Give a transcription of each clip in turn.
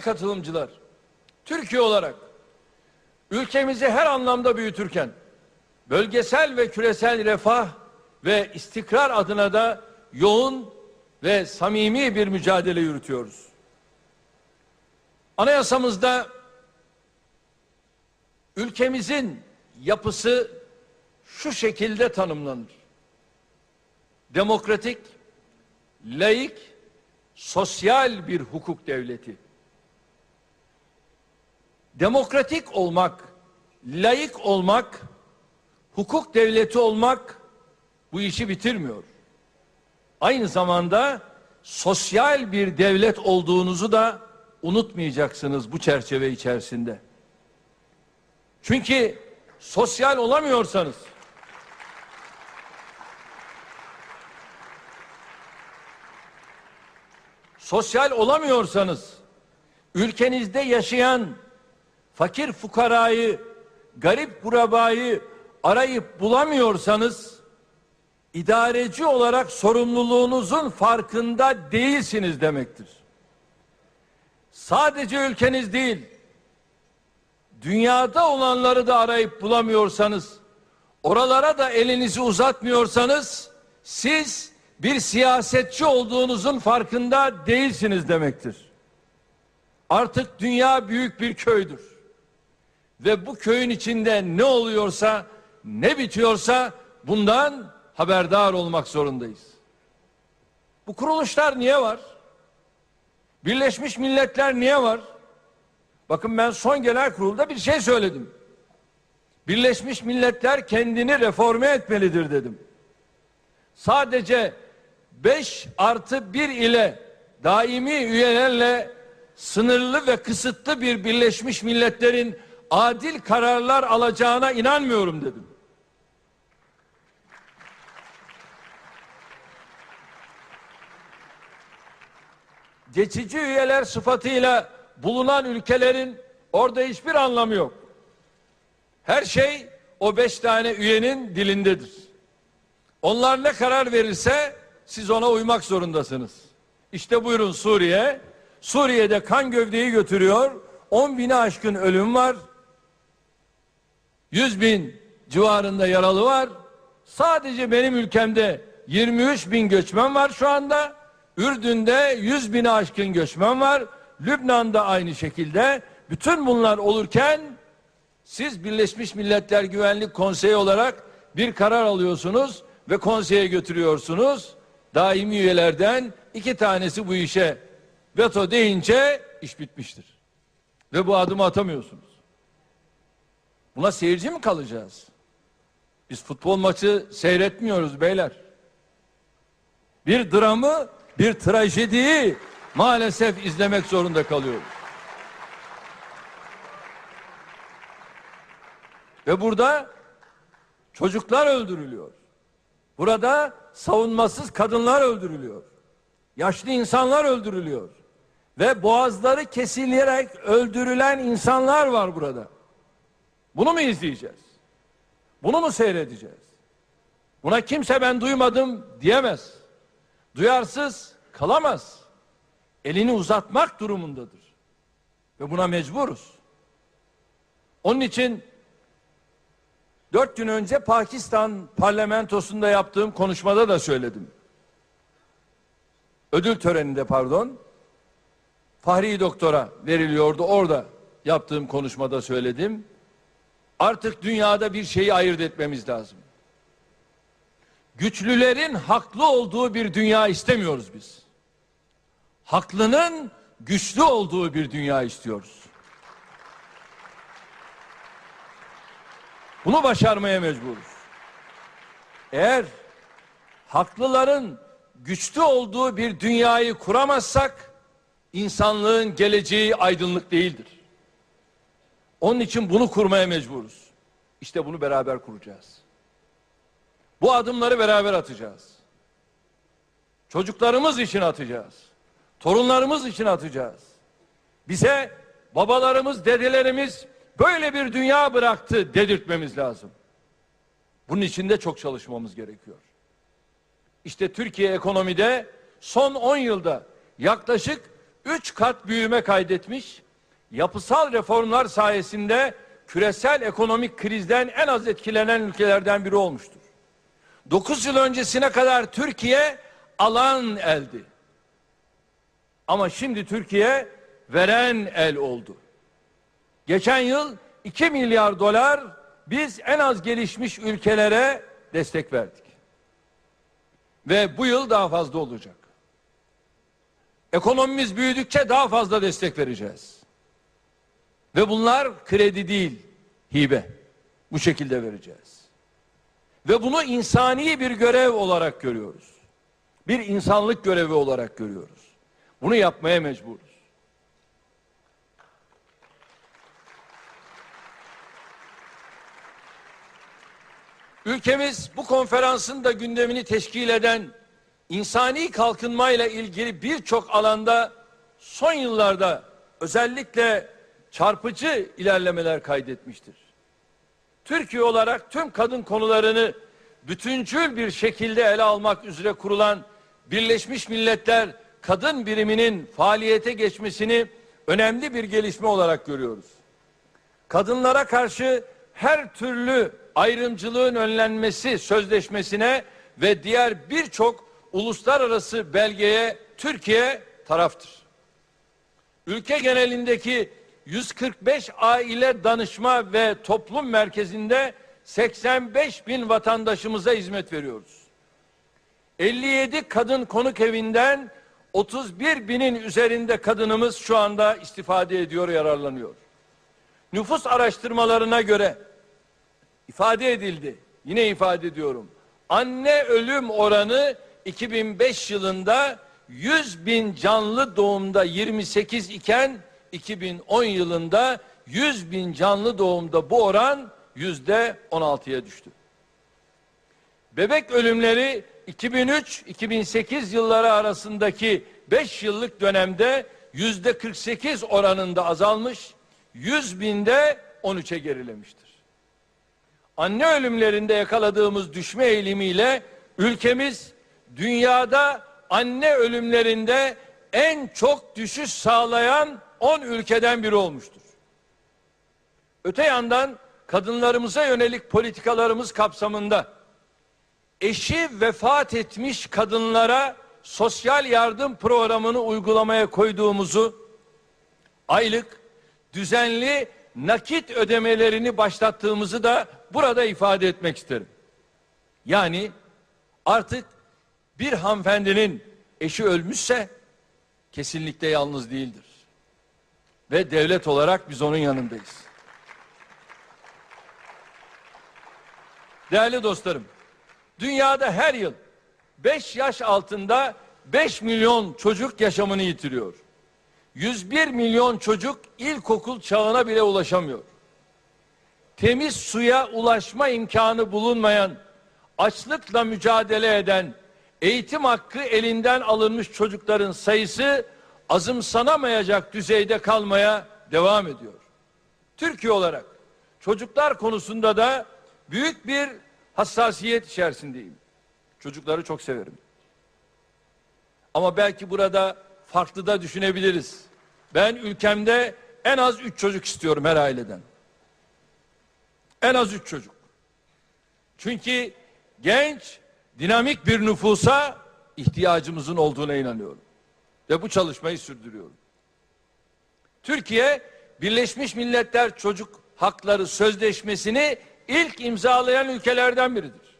katılımcılar, Türkiye olarak ülkemizi her anlamda büyütürken bölgesel ve küresel refah ve istikrar adına da yoğun ve samimi bir mücadele yürütüyoruz. Anayasamızda ülkemizin yapısı şu şekilde tanımlanır. Demokratik, laik, sosyal bir hukuk devleti. Demokratik olmak, laik olmak, hukuk devleti olmak bu işi bitirmiyor. Aynı zamanda sosyal bir devlet olduğunuzu da unutmayacaksınız bu çerçeve içerisinde. Çünkü sosyal olamıyorsanız sosyal olamıyorsanız ülkenizde yaşayan fakir fukarayı, garip kurabayı arayıp bulamıyorsanız idareci olarak sorumluluğunuzun farkında değilsiniz demektir. Sadece ülkeniz değil, dünyada olanları da arayıp bulamıyorsanız, oralara da elinizi uzatmıyorsanız, siz bir siyasetçi olduğunuzun farkında değilsiniz demektir. Artık dünya büyük bir köydür. Ve bu köyün içinde ne oluyorsa, ne bitiyorsa bundan haberdar olmak zorundayız. Bu kuruluşlar niye var? Birleşmiş Milletler niye var? Bakın ben son genel kurulda bir şey söyledim. Birleşmiş Milletler kendini reforme etmelidir dedim. Sadece 5 artı 1 ile daimi üyelerle sınırlı ve kısıtlı bir Birleşmiş Milletler'in adil kararlar alacağına inanmıyorum dedim. Geçici üyeler sıfatıyla bulunan ülkelerin orada hiçbir anlamı yok. Her şey o beş tane üyenin dilindedir. Onlar ne karar verirse siz ona uymak zorundasınız. İşte buyurun Suriye. Suriye'de kan gövdeyi götürüyor. 10 bini aşkın ölüm var. 100 bin civarında yaralı var. Sadece benim ülkemde 23 bin göçmen var şu anda. Ürdün'de 100 bini aşkın göçmen var. Lübnan'da aynı şekilde. Bütün bunlar olurken siz Birleşmiş Milletler Güvenlik Konseyi olarak bir karar alıyorsunuz ve konseye götürüyorsunuz. Daimi üyelerden iki tanesi bu işe veto deyince iş bitmiştir. Ve bu adımı atamıyorsunuz. Buna seyirci mi kalacağız? Biz futbol maçı seyretmiyoruz beyler. Bir dramı, bir trajediyi maalesef izlemek zorunda kalıyoruz. Ve burada çocuklar öldürülüyor. Burada savunmasız kadınlar öldürülüyor. Yaşlı insanlar öldürülüyor. Ve boğazları kesilerek öldürülen insanlar var burada. Bunu mu izleyeceğiz? Bunu mu seyredeceğiz? Buna kimse ben duymadım diyemez. Duyarsız kalamaz. Elini uzatmak durumundadır. Ve buna mecburuz. Onun için dört gün önce Pakistan parlamentosunda yaptığım konuşmada da söyledim. Ödül töreninde pardon. Fahri doktora veriliyordu orada yaptığım konuşmada söyledim. Artık dünyada bir şeyi ayırt etmemiz lazım. Güçlülerin haklı olduğu bir dünya istemiyoruz biz. Haklının güçlü olduğu bir dünya istiyoruz. Bunu başarmaya mecburuz. Eğer haklıların güçlü olduğu bir dünyayı kuramazsak insanlığın geleceği aydınlık değildir. Onun için bunu kurmaya mecburuz. İşte bunu beraber kuracağız. Bu adımları beraber atacağız. Çocuklarımız için atacağız. Torunlarımız için atacağız. Bize babalarımız, dedelerimiz böyle bir dünya bıraktı dedirtmemiz lazım. Bunun için de çok çalışmamız gerekiyor. İşte Türkiye ekonomide son 10 yılda yaklaşık üç kat büyüme kaydetmiş, yapısal reformlar sayesinde küresel ekonomik krizden en az etkilenen ülkelerden biri olmuştur. 9 yıl öncesine kadar Türkiye alan eldi. Ama şimdi Türkiye veren el oldu. Geçen yıl 2 milyar dolar biz en az gelişmiş ülkelere destek verdik. Ve bu yıl daha fazla olacak. Ekonomimiz büyüdükçe daha fazla destek vereceğiz. Ve bunlar kredi değil, hibe. Bu şekilde vereceğiz. Ve bunu insani bir görev olarak görüyoruz. Bir insanlık görevi olarak görüyoruz. Bunu yapmaya mecburuz. Ülkemiz bu konferansın da gündemini teşkil eden insani kalkınmayla ilgili birçok alanda son yıllarda özellikle çarpıcı ilerlemeler kaydetmiştir. Türkiye olarak tüm kadın konularını bütüncül bir şekilde ele almak üzere kurulan Birleşmiş Milletler Kadın Biriminin faaliyete geçmesini önemli bir gelişme olarak görüyoruz. Kadınlara karşı her türlü ayrımcılığın önlenmesi sözleşmesine ve diğer birçok uluslararası belgeye Türkiye taraftır. Ülke genelindeki 145 aile danışma ve toplum merkezinde 85 bin vatandaşımıza hizmet veriyoruz. 57 kadın konuk evinden 31 binin üzerinde kadınımız şu anda istifade ediyor, yararlanıyor. Nüfus araştırmalarına göre ifade edildi. Yine ifade ediyorum. Anne ölüm oranı 2005 yılında 100 bin canlı doğumda 28 iken 2010 yılında 100 bin canlı doğumda bu oran yüzde 16'ya düştü. Bebek ölümleri 2003-2008 yılları arasındaki 5 yıllık dönemde yüzde 48 oranında azalmış, 100 binde 13'e gerilemiştir. Anne ölümlerinde yakaladığımız düşme eğilimiyle ülkemiz dünyada anne ölümlerinde en çok düşüş sağlayan 10 ülkeden biri olmuştur. Öte yandan kadınlarımıza yönelik politikalarımız kapsamında eşi vefat etmiş kadınlara sosyal yardım programını uygulamaya koyduğumuzu aylık düzenli nakit ödemelerini başlattığımızı da burada ifade etmek isterim. Yani artık bir hanımefendinin eşi ölmüşse kesinlikle yalnız değildir. Ve devlet olarak biz onun yanındayız. Değerli dostlarım, dünyada her yıl 5 yaş altında 5 milyon çocuk yaşamını yitiriyor. 101 milyon çocuk ilkokul çağına bile ulaşamıyor. Temiz suya ulaşma imkanı bulunmayan, açlıkla mücadele eden, eğitim hakkı elinden alınmış çocukların sayısı azımsanamayacak düzeyde kalmaya devam ediyor. Türkiye olarak çocuklar konusunda da büyük bir hassasiyet içerisindeyim. Çocukları çok severim. Ama belki burada farklı da düşünebiliriz. Ben ülkemde en az üç çocuk istiyorum her aileden. En az üç çocuk. Çünkü genç, dinamik bir nüfusa ihtiyacımızın olduğuna inanıyorum. Ve bu çalışmayı sürdürüyorum. Türkiye, Birleşmiş Milletler Çocuk Hakları Sözleşmesi'ni ilk imzalayan ülkelerden biridir.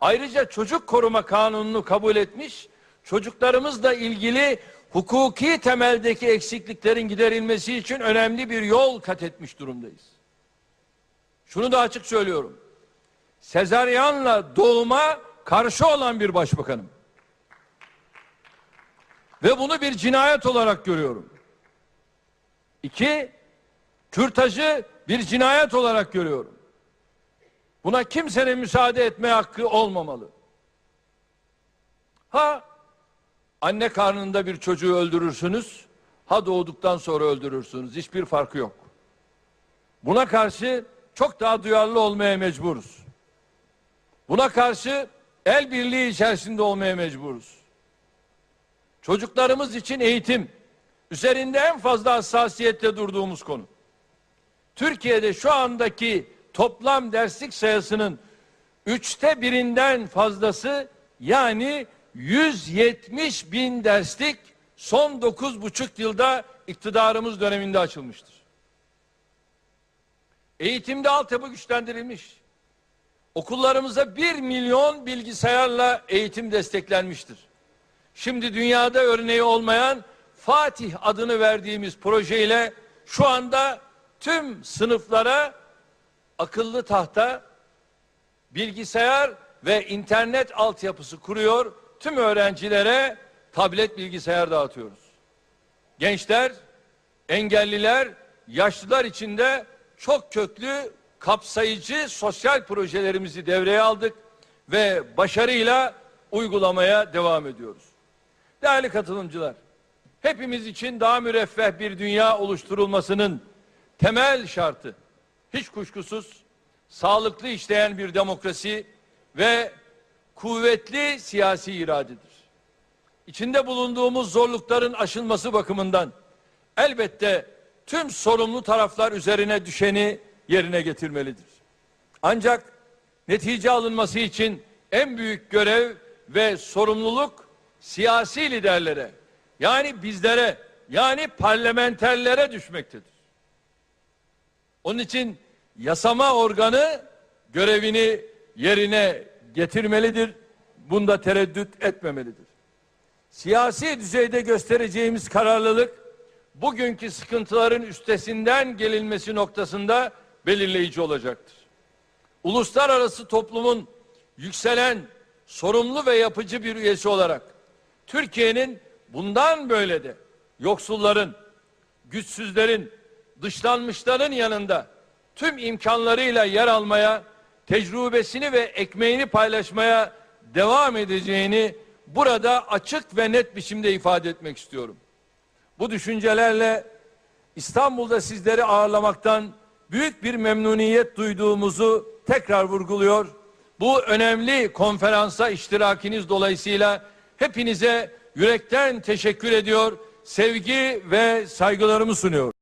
Ayrıca çocuk koruma kanununu kabul etmiş, çocuklarımızla ilgili hukuki temeldeki eksikliklerin giderilmesi için önemli bir yol kat etmiş durumdayız. Şunu da açık söylüyorum. Sezaryenle doğuma karşı olan bir başbakanım. Ve bunu bir cinayet olarak görüyorum. İki, kürtajı bir cinayet olarak görüyorum. Buna kimsenin müsaade etme hakkı olmamalı. Ha anne karnında bir çocuğu öldürürsünüz, ha doğduktan sonra öldürürsünüz. Hiçbir farkı yok. Buna karşı çok daha duyarlı olmaya mecburuz. Buna karşı el birliği içerisinde olmaya mecburuz. Çocuklarımız için eğitim üzerinde en fazla hassasiyetle durduğumuz konu. Türkiye'de şu andaki toplam derslik sayısının üçte birinden fazlası yani 170 bin derslik son dokuz buçuk yılda iktidarımız döneminde açılmıştır. Eğitimde altyapı güçlendirilmiş. Okullarımıza bir milyon bilgisayarla eğitim desteklenmiştir. Şimdi dünyada örneği olmayan Fatih adını verdiğimiz projeyle şu anda tüm sınıflara akıllı tahta, bilgisayar ve internet altyapısı kuruyor. Tüm öğrencilere tablet bilgisayar dağıtıyoruz. Gençler, engelliler, yaşlılar için de çok köklü, kapsayıcı sosyal projelerimizi devreye aldık ve başarıyla uygulamaya devam ediyoruz. Değerli katılımcılar, hepimiz için daha müreffeh bir dünya oluşturulmasının temel şartı hiç kuşkusuz sağlıklı işleyen bir demokrasi ve kuvvetli siyasi iradedir. İçinde bulunduğumuz zorlukların aşılması bakımından elbette tüm sorumlu taraflar üzerine düşeni yerine getirmelidir. Ancak netice alınması için en büyük görev ve sorumluluk siyasi liderlere yani bizlere yani parlamenterlere düşmektedir. Onun için yasama organı görevini yerine getirmelidir. Bunda tereddüt etmemelidir. Siyasi düzeyde göstereceğimiz kararlılık bugünkü sıkıntıların üstesinden gelinmesi noktasında belirleyici olacaktır. Uluslararası toplumun yükselen, sorumlu ve yapıcı bir üyesi olarak Türkiye'nin bundan böyle de yoksulların, güçsüzlerin, dışlanmışların yanında tüm imkanlarıyla yer almaya, tecrübesini ve ekmeğini paylaşmaya devam edeceğini burada açık ve net biçimde ifade etmek istiyorum. Bu düşüncelerle İstanbul'da sizleri ağırlamaktan büyük bir memnuniyet duyduğumuzu tekrar vurguluyor. Bu önemli konferansa iştirakiniz dolayısıyla hepinize yürekten teşekkür ediyor. Sevgi ve saygılarımı sunuyorum.